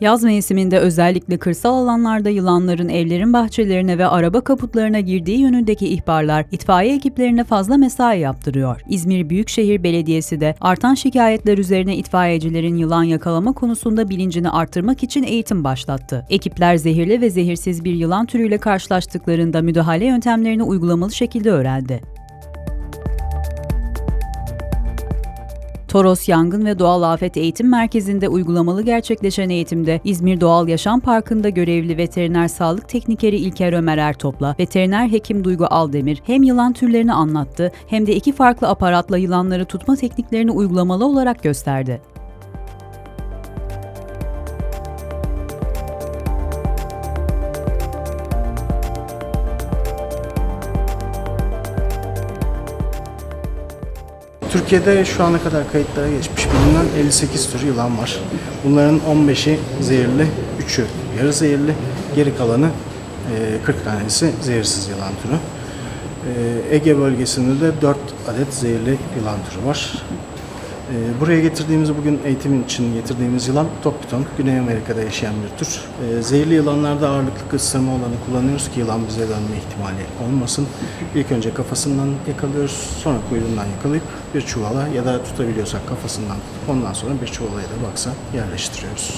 Yaz mevsiminde özellikle kırsal alanlarda yılanların evlerin bahçelerine ve araba kaputlarına girdiği yönündeki ihbarlar itfaiye ekiplerine fazla mesai yaptırıyor. İzmir Büyükşehir Belediyesi de artan şikayetler üzerine itfaiyecilerin yılan yakalama konusunda bilincini artırmak için eğitim başlattı. Ekipler zehirli ve zehirsiz bir yılan türüyle karşılaştıklarında müdahale yöntemlerini uygulamalı şekilde öğrendi. Toros Yangın ve Doğal Afet Eğitim Merkezi'nde uygulamalı gerçekleşen eğitimde İzmir Doğal Yaşam Parkı'nda görevli veteriner sağlık teknikeri İlker Ömer Ertop'la veteriner hekim Duygu Aldemir hem yılan türlerini anlattı hem de iki farklı aparatla yılanları tutma tekniklerini uygulamalı olarak gösterdi. Türkiye'de şu ana kadar kayıtlara geçmiş bulunan 58 tür yılan var. Bunların 15'i zehirli, 3'ü yarı zehirli, geri kalanı e, 40 tanesi zehirsiz yılan türü. E, Ege bölgesinde de 4 adet zehirli yılan türü var. E, Buraya getirdiğimiz, bugün eğitimin için getirdiğimiz yılan top piton. Güney Amerika'da yaşayan bir tür. E, Zehirli yılanlarda ağırlıklı ısırma olanı kullanıyoruz ki yılan bize dönme ihtimali olmasın. İlk önce kafasından yakalıyoruz, sonra kuyruğundan yakalayıp bir çuvala ya da tutabiliyorsak kafasından ondan sonra bir çuvala da baksa yerleştiriyoruz.